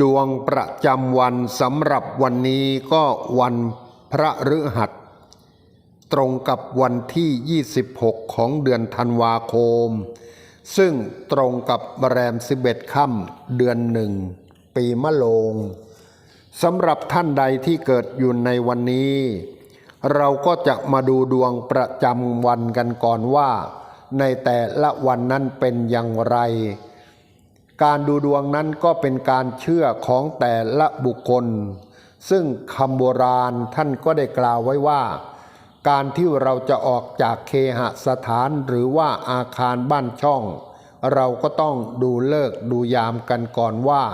ดวงประจำวันสำหรับวันนี้ก็วันพระฤหัส ตรงกับวันที่ 26 ของเดือนธันวาคม ซึ่งตรงกับแรม 11 ค่ำเดือนหนึ่ง ปีมะโรงสำหรับท่านใดที่เกิดอยู่ในวันนี้ เราก็จะมาดูดวงประจำวันกันก่อนว่า ในแต่ละวันนั้นเป็นอย่างไร การดูดวงนั้นก็เป็นการเชื่อของแต่ละบุคคล ซึ่งคำโบราณท่านก็ได้กล่าวไว้ว่า การที่เราจะออกจากเคหสถานหรือว่าอาคารบ้านช่อง เราก็ต้องดูเลิกดูยามกันก่อนว่า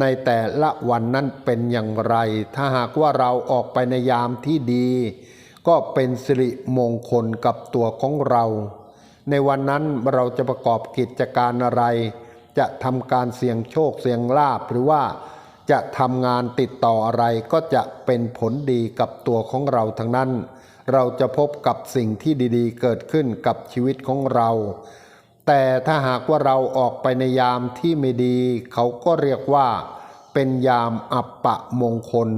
ในแต่ละวันนั้นเป็นอย่างไร ถ้าหากว่าเราออกไปในยามที่ดี ก็เป็นสิริมงคลกับตัวของเรา ในวันนั้นเราจะประกอบกิจการอะไร จะทำการเสี่ยงโชคเสี่ยงลาภหรือว่าจะทำงานติดต่ออะไรก็จะเป็นผลดีกับตัวของเราทั้งนั้น เราจะพบกับสิ่งที่ดีๆ เกิดขึ้นกับชีวิตของเรา แต่ถ้าหากว่าเราออกไปในยามที่ไม่ดี เขาก็เรียกว่า เป็นยามอัปปะมงคล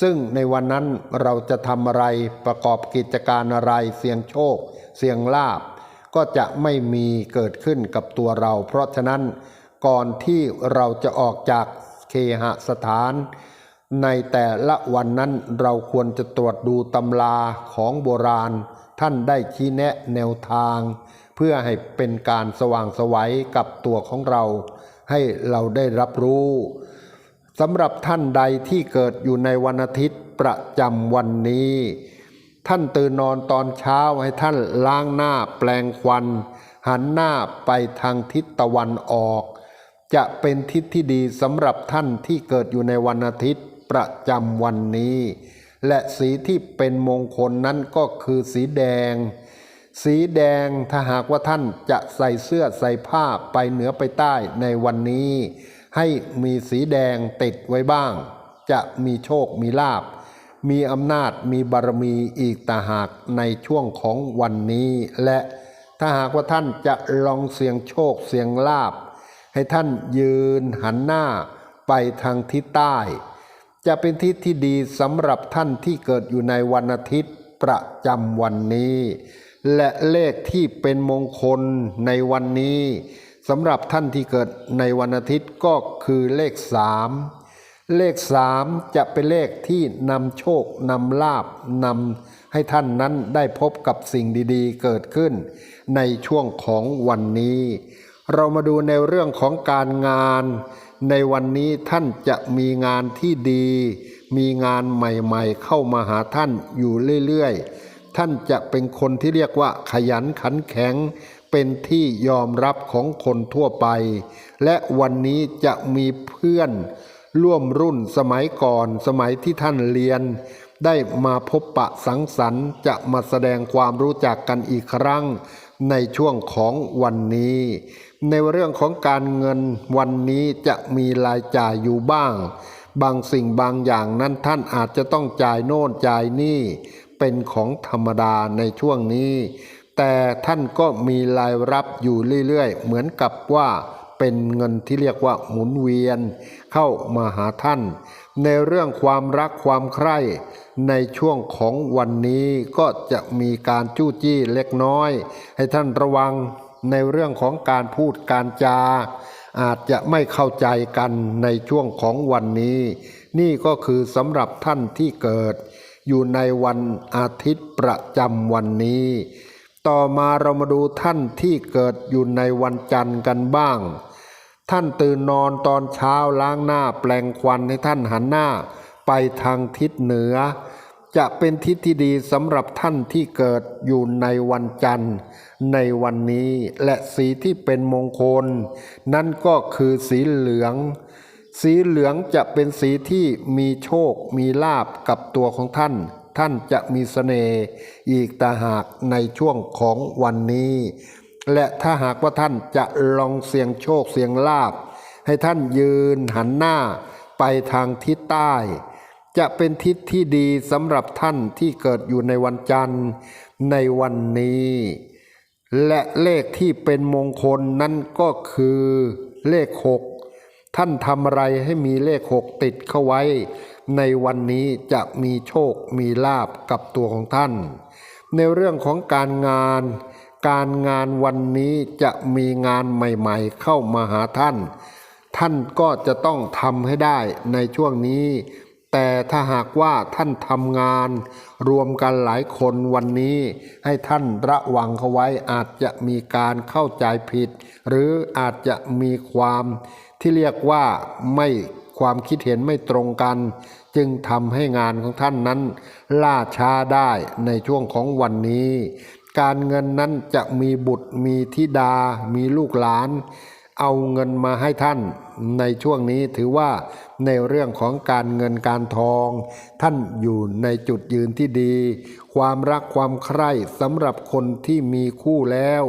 ซึ่งในวันนั้นเราจะทำอะไรประกอบกิจการอะไรเสี่ยงโชค เสี่ยงลาบ ก็จะไม่มีเกิดขึ้นกับตัวเรา เพราะฉะนั้นก่อนที่เราจะออกจากเคหสถาน ในแต่ละวันนั้นเราควรจะตรวจดูตำราของโบราณ ท่านได้ชี้แนะแนวทาง เพื่อให้เป็นการสว่างสวัยกับตัวของเรา ให้เราได้รับรู้สำหรับท่านใดที่เกิดอยู่ในวันอาทิตย์ประจำวันนี้ ท่านตื่นนอนตอนเช้าให้ท่านล้างหน้าแปลงควัน หันหน้าไปทางทิศตะวันออก จะเป็นทิศที่ดีสำหรับท่านที่เกิดอยู่ในวันอาทิตย์ประจำวันนี้ และสีที่เป็นมงคลนั้นก็คือสีแดง สีแดงถ้าหากว่าท่านจะใส่เสื้อใส่ผ้าไปเหนือไปใต้ในวันนี้ ให้มีสีแดงติดไว้บ้าง จะมีโชคมีลาบ มีอำนาจมีบารมีอีกต่าหากในช่วงของวันนี้ และถ้าหากว่าท่านจะลองเสี่ยงโชคเสี่ยงลาบ ให้ท่านยืนหันหน้าไปทางทิศใต้ จะเป็นทิศที่ดีสำหรับท่านที่เกิดอยู่ในวันอาทิตย์ประจำวันนี้ และเลขที่เป็นมงคลในวันนี้สำหรับท่านที่เกิดในวันอาทิตย์ก็คือเลขสาม เลขสามจะเป็นเลขที่นำโชคนำลาบนำให้ท่านนั้นได้พบกับสิ่งดีๆ เกิดขึ้น ในช่วงของวันนี้ เรามาดูในเรื่องของการงาน ในวันนี้ท่านจะมีงานที่ดี มีงานใหม่ๆ เข้ามาหาท่านอยู่เรื่อยๆ ท่านจะเป็นคนที่เรียกว่าขยันขันแข็งเป็นที่ยอมรับของคนทั่วไป และวันนี้จะมีเพื่อน ร่วมรุ่นสมัยก่อนสมัยที่ท่านเรียน ได้มาพบปะสังสรรค์จะมาแสดงความรู้จักกันอีกครั้ง ในช่วงของวันนี้ ในเรื่องของการเงินวันนี้จะมีรายจ่ายอยู่บ้าง บางสิ่งบางอย่างนั้นท่านอาจจะต้องจ่ายโน่นจ่ายนี่ เป็นของธรรมดาในช่วงนี้ แต่ท่านก็มีรายรับอยู่เรื่อยๆ เหมือนกับว่า เป็นเงินที่เรียกว่าหมุนเวียนเข้ามาหาท่าน ในเรื่องความรักความใคร่ในช่วงของวันนี้ก็จะมีการจู้จี้เล็กน้อย ให้ท่านระวังในเรื่องของการพูดการจา อาจจะไม่เข้าใจกันในช่วงของวันนี้ นี่ก็คือสำหรับท่านที่เกิด อยู่ในวันอาทิตย์ประจำวันนี้ ต่อมาเรามาดูท่านที่เกิดอยู่ในวันจันทร์กันบ้าง ท่านตื่นนอนตอนเช้าล้างหน้าแปลงควันให้ท่านหันหน้าไปทางทิศเหนือ จะเป็นทิศที่ดีสำหรับท่านที่เกิดอยู่ในวันจันทร์ ในวันนี้และสีที่เป็นมงคล นั่นก็คือสีเหลือง สีเหลืองจะเป็นสีที่มีโชคมีลาบกับตัวของท่าน ท่านจะมีเสน่ห์อีกต่าหากในช่วงของวันนี้ และถ้าหากว่าท่านจะลองเสี่ยงโชคเสี่ยงลาบ ให้ท่านยืนหันหน้าไปทางทิศใต้ จะเป็นทิศที่ดีสำหรับท่านที่เกิดอยู่ในวันจันทร์ในวันนี้ และเลขที่เป็นมงคลนั้นก็คือเลขหกท่านทำอะไรให้มีเลขหกติดเข้าไว้ ในวันนี้จะมีโชคมีลาบกับตัวของท่าน ในเรื่องของการงาน การงานวันนี้จะมีงานใหม่ๆ เข้ามาหาท่าน ท่านก็จะต้องทำให้ได้ในช่วงนี้ แต่ถ้าหากว่าท่านทำงาน รวมกันหลายคนวันนี้ ให้ท่านระวังเขาไว้อาจจะมีการเข้าใจผิด หรืออาจจะมีความที่เรียกว่าไม่ ความคิดเห็นไม่ตรงกัน จึงทำให้งานของท่านนั้น ล่าช้าได้ในช่วงของวันนี้ การเงินนั้นจะมีบุตรมีธิดา มีลูกหลาน เอาเงินมาให้ท่าน ในช่วงนี้ถือว่าในเรื่องของการเงินการทอง ท่านอยู่ในจุดยืนที่ดี ความรักความใคร่สำหรับคนที่มีคู่แล้ว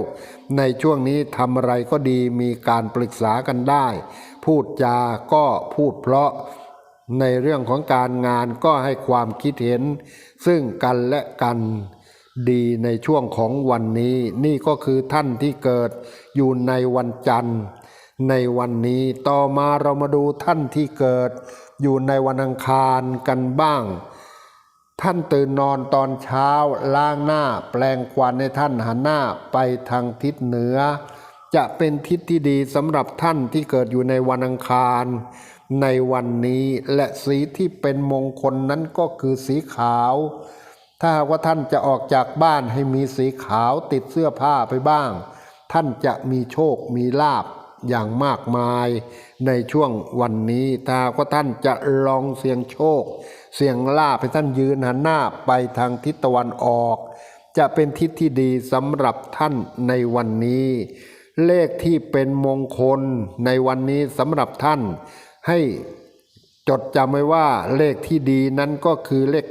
ในช่วงนี้ทำอะไรก็ดีมีการปรึกษากันได้ พูดจาก็พูดเพราะในเรื่องของการงานก็ให้ความคิดเห็น ซึ่งกันและกันดีในช่วงของวันนี้ นี่ก็คือท่านที่เกิดอยู่ในวันจันทร์ ในวันนี้ต่อมาเรามาดูท่านที่เกิด อยู่ในวันอังคารกันบ้าง ท่านตื่นนอนตอนเช้าล้างหน้า แปลงควันให้ท่านหันหน้าไปทางทิศเหนือ จะเป็นทิศที่ดีสำหรับท่านที่เกิดอยู่ในวันอังคาร ในวันนี้และสีที่เป็นมงคลนั้นก็คือสีขาว ถ้าว่าท่านจะออกจากบ้านให้มีสีขาวติดเสื้อผ้าไปบ้าง ท่านจะมีโชคมีลาบอย่างมากมายในช่วงวันนี้ถ้าว่าท่านจะลองเสี่ยงโชค เสี่ยงลาบให้ท่านยืนหันหน้าไปทางทิศตะวันออก จะเป็นทิศที่ดีสำหรับท่านในวันนี้ เลขที่เป็นมงคลในวันนี้สำหรับท่าน ให้จดจำไว้ว่าเลขที่ดีนั้นก็คือเลข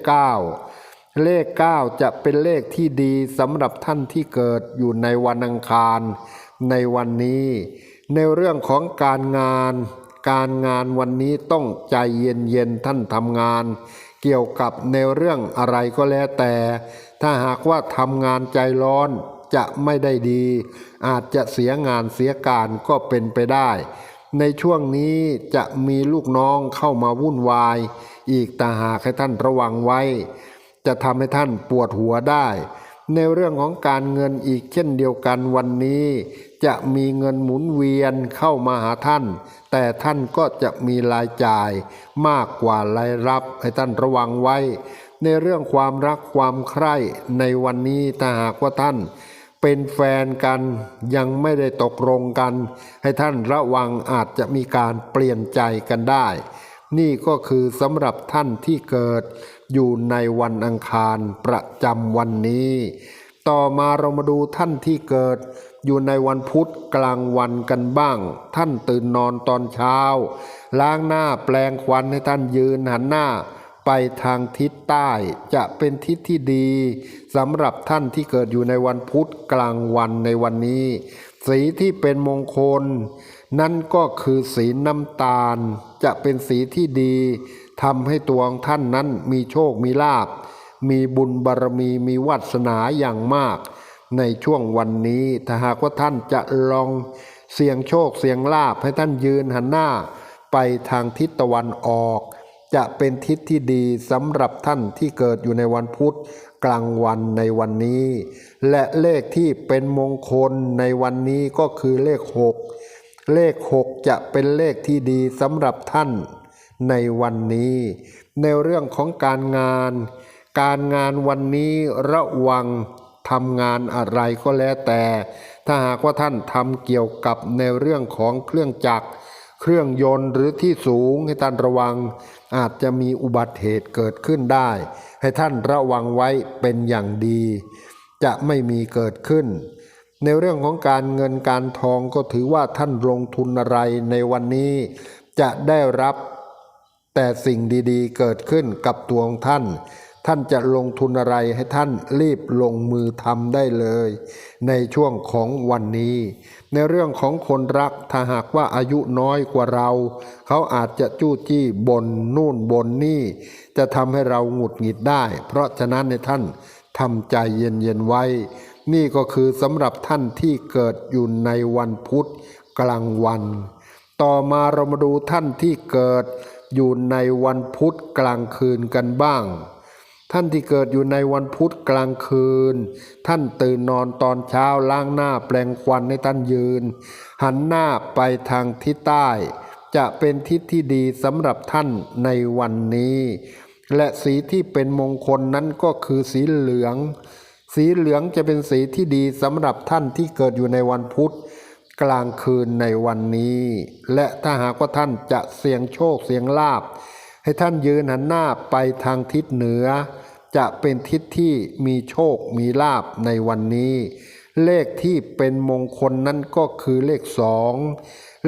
9 เลข 9 จะเป็นเลขที่ดีสำหรับท่านที่เกิดอยู่ในวันอังคาร ในวันนี้ ในเรื่องของการงาน การงานวันนี้ต้องใจเย็นๆท่านทำงาน เกี่ยวกับในเรื่องอะไรก็แล้วแต่ ถ้าหากว่าทำงานใจร้อน จะไม่ได้ดี อาจจะเสียงานเสียการก็เป็นไปได้ ในช่วงนี้จะมีลูกน้องเข้ามาวุ่นวาย อีกแต่หากให้ท่านระวังไว้ จะทำให้ท่านปวดหัวได้ ในเรื่องของการเงินอีกเช่นเดียวกันวันนี้ จะมีเงินหมุนเวียนเข้ามาหาท่าน แต่ท่านก็จะมีรายจ่ายมากกว่ารายรับให้ท่านระวังไว้ในเรื่องความรักความใคร่ในวันนี้ถ้าหากว่าท่าน เป็นแฟนกันยังไม่ได้ตกลงกัน ให้ท่านระวังอาจจะมีการเปลี่ยนใจกันได้ นี่ก็คือสำหรับท่านที่เกิดอยู่ในวันอังคารประจำวันนี้ ต่อมาเรามาดูท่านที่เกิดอยู่ในวันพุธกลางวันกันบ้าง ท่านตื่นนอนตอนเช้า ล้างหน้าแปลงควันให้ท่านยืนหันหน้า ไปทางทิศใต้ จะเป็นทิศที่ดีสำหรับท่านที่เกิดอยู่ในวันพุธกลางวันในวันนี้ สีที่เป็นมงคล นั่นก็คือสีน้ำตาล จะเป็นสีที่ดีทำให้ตัวของท่านนั้นมีโชคมีลาบ มีบุญบารมีมีวาสนาอย่างมาก ในช่วงวันนี้ถ้าหากว่าท่านจะลองเสี่ยงโชคเสี่ยงลาบให้ท่านยืนหันหน้า ไปทางทิศตะวันออก จะเป็นทิศที่ดีสำหรับท่านที่เกิดอยู่ในวันพุธกลางวันในวันนี้ และเลขที่เป็นมงคลในวันนี้ก็คือเลขหกเลขหกจะเป็นเลขที่ดีสำหรับท่านในวันนี้ ในเรื่องของการงาน การงานวันนี้ระวังทำงานอะไรก็แล้วแต่ ถ้าหากว่าท่านทำเกี่ยวกับในเรื่องของเครื่องจักร เครื่องยนต์หรือที่สูงให้ท่านระวัง อาจจะมีอุบัติเหตุเกิดขึ้นได้ ให้ท่านระวังไว้เป็นอย่างดี จะไม่มีเกิดขึ้น ในเรื่องของการเงินการทองก็ถือว่าท่านลงทุนอะไรในวันนี้ จะได้รับแต่สิ่งดีๆ เกิดขึ้นกับตัวของท่าน ท่านจะลงทุนอะไรให้ท่านรีบลงมือทำได้เลย ในช่วงของวันนี้ ในเรื่องของคนรักถ้าหากว่าอายุน้อยกว่าเรา เขาอาจจะจู้จี้บนนู่นบนนี่ จะทำให้เราหงุดหงิดได้ เพราะฉะนั้นในท่านทำใจเย็นๆไว้ นี่ก็คือสำหรับท่านที่เกิดอยู่ในวันพุธกลางวัน ต่อมาเรามาดูท่านที่เกิดอยู่ในวันพุธกลางคืนกันบ้าง ท่านที่เกิดอยู่ในวันพุธกลางคืน ท่านตื่นนอนตอนเช้าล้างหน้าแปลงควันให้ท่านยืน หันหน้าไปทางทิศใต้ จะเป็นทิศที่ดีสำหรับท่านในวันนี้ และสีที่เป็นมงคลนั้นก็คือสีเหลือง สีเหลืองจะเป็นสีที่ดีสำหรับท่านที่เกิดอยู่ในวันพุธกลางคืนในวันนี้ และถ้าหากว่าท่านจะเสี่ยงโชคเสี่ยงลาบ ให้ท่านยืนหันหน้าไปทางทิศเหนือ จะเป็นทิศที่มีโชคมีลาบในวันนี้ เลขที่เป็นมงคลนั้นก็คือเลขสอง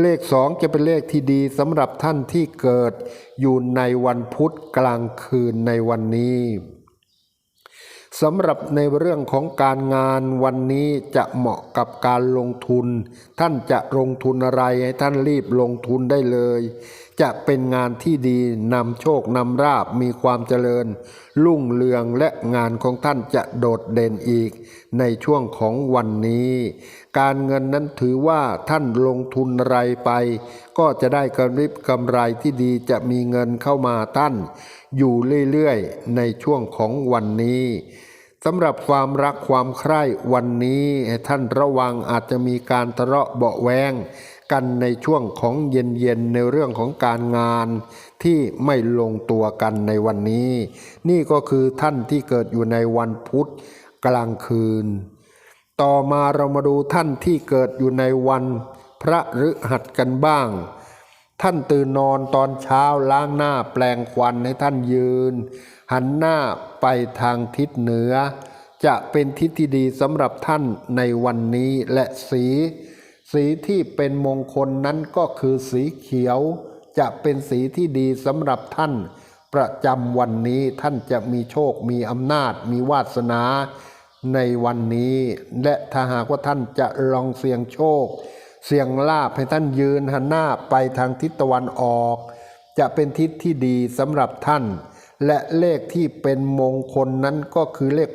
เลขสองจะเป็นเลขที่ดีสำหรับท่านที่เกิดอยู่ในวันพุธกลางคืนในวันนี้ สำหรับในเรื่องของการงานวันนี้จะเหมาะกับการลงทุน ท่านจะลงทุนอะไรให้ท่านรีบลงทุนได้เลย จะเป็นงานที่ดีนำโชคนำราบมีความเจริญ รุ่งเรืองและงานของท่านจะโดดเด่นอีก ในช่วงของวันนี้ การเงินนั้นถือว่าท่านลงทุนอะไรไป ก็จะได้กำไรกำไรที่ดีจะมีเงินเข้ามาท่าน อยู่เรื่อยๆในช่วงของวันนี้ สำหรับความรักความใคร่วันนี้ท่านระวังอาจจะมีการทะเลาะเบาะแวงกันในช่วงของเย็นๆในเรื่องของการงานที่ไม่ลงตัวกันในวันนี้ นี่ก็คือท่านที่เกิดอยู่ในวันพุธกลางคืน ต่อมาเรามาดูท่านที่เกิดอยู่ในวันพระฤหัสกันบ้าง ท่านตื่นนอนตอนเช้าล้างหน้าแปลงควันให้ท่านยืน หันหน้าไปทางทิศเหนือ จะเป็นทิศที่ดีสำหรับท่านในวันนี้และสี สีที่เป็นมงคลนั้นก็คือสีเขียว จะเป็นสีที่ดีสำหรับท่าน ประจำวันนี้ท่านจะมีโชคมีอำนาจ มีวาสนา ในวันนี้ และถ้าหากว่าท่านจะลองเสี่ยงโชค เสี่ยงลาภให้ท่านยืนหันหน้าไปทางทิศตะวันออก จะเป็นทิศที่ดีสำหรับท่าน และเลขที่เป็นมงคลนั้นก็คือเลข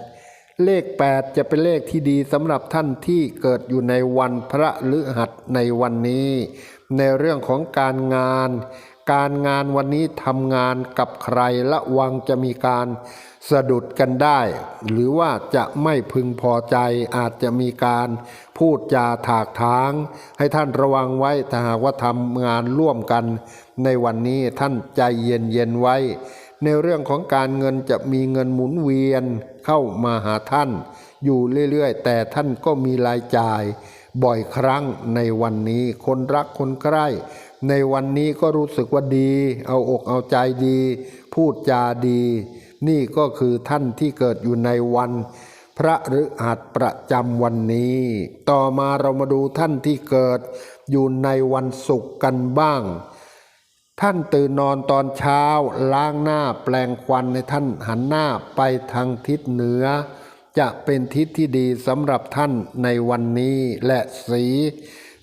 8 เลข 8 จะเป็นเลขที่ดีสำหรับท่านที่เกิดอยู่ในวันพระฤหัสในวันนี้ ในเรื่องของการงาน การงานวันนี้ทำงานกับใครระวังจะมีการสะดุดกันได้ หรือว่าจะไม่พึงพอใจอาจจะมีการพูดจาถากถาง ให้ท่านระวังไว้ถ้าหากว่าทำงานร่วมกัน ในวันนี้ท่านใจเย็นเย็นไว้ ในเรื่องของการเงินจะมีเงินหมุนเวียนเข้ามาหาท่าน อยู่เรื่อยๆ แต่ท่านก็มีรายจ่าย บ่อยครั้งในวันนี้คนรักคนใกล้ ในวันนี้ก็รู้สึกว่าดี เอาอกเอาใจดี พูดจาดี นี่ก็คือท่านที่เกิดอยู่ในวัน พระฤหัสประจำวันนี้ ต่อมาเรามาดูท่านที่เกิดอยู่ในวันศุกร์กันบ้าง ท่านตื่นนอนตอนเช้า ล้างหน้าแปลงควันในท่านหันหน้าไปทางทิศเหนือ จะเป็นทิศที่ดีสำหรับท่านในวันนี้และสี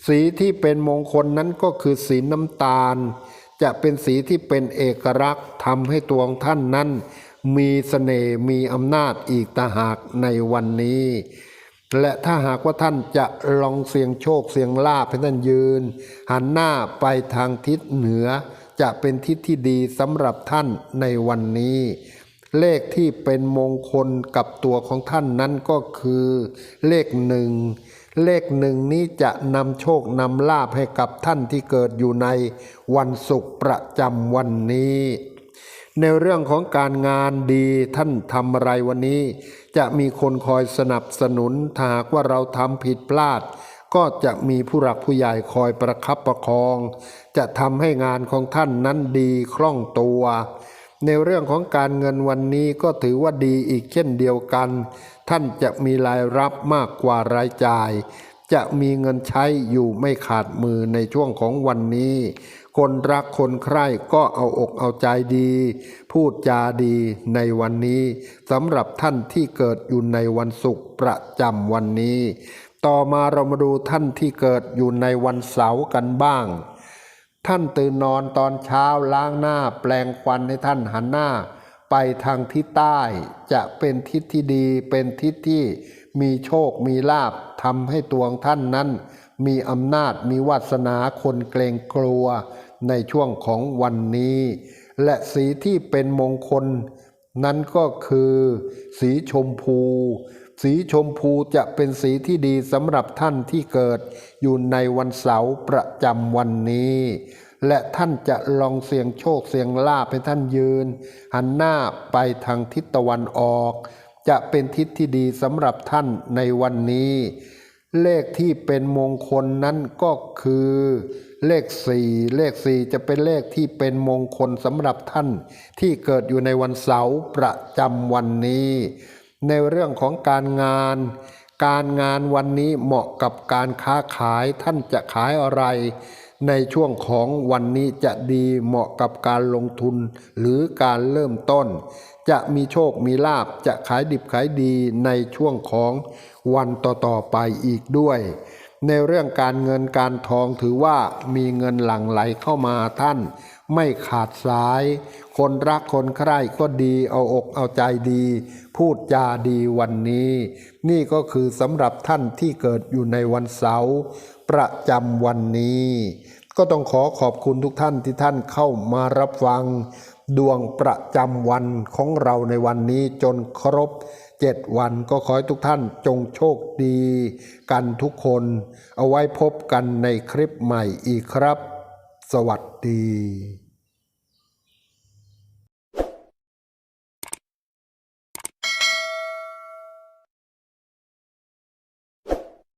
สีที่เป็นมงคลนั้นก็คือสีน้ำตาล จะเป็นสีที่เป็นเอกลักษณ์ทำให้ตัวของท่านนั้น มีเสน่ห์มีอำนาจอีกตาหากในวันนี้ และถ้าหากว่าท่านจะลองเสี่ยงโชคเสี่ยงลาภให้ท่านยืน หันหน้าไปทางทิศเหนือ จะเป็นทิศที่ดีสำหรับท่านในวันนี้ เลขที่เป็นมงคลกับตัวของท่านนั้นก็คือ เลขหนึ่ง เลขหนึ่งนี้จะนำโชคนำลาภให้กับท่านที่เกิดอยู่ในวันศุกร์ประจำวันนี้ ในเรื่องของการงานดีท่านทำอะไรวันนี้ จะมีคนคอยสนับสนุนถ้าหากว่าเราทำผิดพลาด ก็จะมีผู้หลักผู้ใหญ่คอยประคับประคอง จะทำให้งานของท่านนั้นดีคล่องตัวในเรื่องของการเงินวันนี้ก็ถือว่าดีอีกเช่นเดียวกัน ท่านจะมีรายรับมากกว่ารายจ่าย จะมีเงินใช้อยู่ไม่ขาดมือในช่วงของวันนี้ คนรักคนใคร่ก็เอาอกเอาใจดี พูดจาดีในวันนี้สำหรับท่านที่เกิดอยู่ในวันศุกร์ประจำวันนี้ ต่อมาเรามาดูท่านที่เกิดอยู่ในวันเสาร์กันบ้าง ท่านตื่นนอนตอนเช้าล้างหน้า แปลงควันให้ท่านหันหน้า ไปทางทิศใต้จะเป็นทิศที่ดีเป็นทิศที่มีโชคมีลาภทำให้ตัวของท่านนั้น มีอำนาจมีวาสนาคนเกรงกลัวในช่วงของวันนี้ และสีที่เป็นมงคล นั้นก็คือ สีชมพู สีชมพูจะเป็นสีที่ดีสำหรับท่านที่เกิดอยู่ในวันเสาร์ประจำวันนี้ และท่านจะลองเสี่ยงโชคเสี่ยงลาภให้ท่านยืน หันหน้าไปทางทิศตะวันออก จะเป็นทิศที่ดีสำหรับท่านในวันนี้ เลขที่เป็นมงคลนั้นก็คือ เลขสี่เลขสี่จะเป็นเลขที่เป็นมงคลสำหรับท่าน ที่เกิดอยู่ในวันเสาร์ประจำวันนี้ ในเรื่องของการงานการงานวันนี้เหมาะกับการค้าขายท่านจะขายอะไร ในช่วงของวันนี้จะดีเหมาะกับการลงทุนหรือการเริ่มต้น จะมีโชคมีลาบจะขายดิบขายดีในช่วงของวันต่อๆไปอีกด้วย ในเรื่องการเงินการทองถือว่ามีเงินหลั่งไหลเข้ามาท่าน ไม่ขาดสาย คนรักคนใคร่ก็ดีเอาอกเอาใจดี พูดจาดีวันนี้ นี่ก็คือสำหรับท่านที่เกิดอยู่ในวันเสาร์ประจำวันนี้ ก็ต้องขอขอบคุณทุกท่านที่ท่านเข้ามารับฟัง ดวงประจำวันของเราในวันนี้จนครบเจ็ดวันก็ขอให้ทุกท่านจงโชคดี กันทุกคน เอาไว้พบกันในคลิปใหม่อีกครับ สวัสดี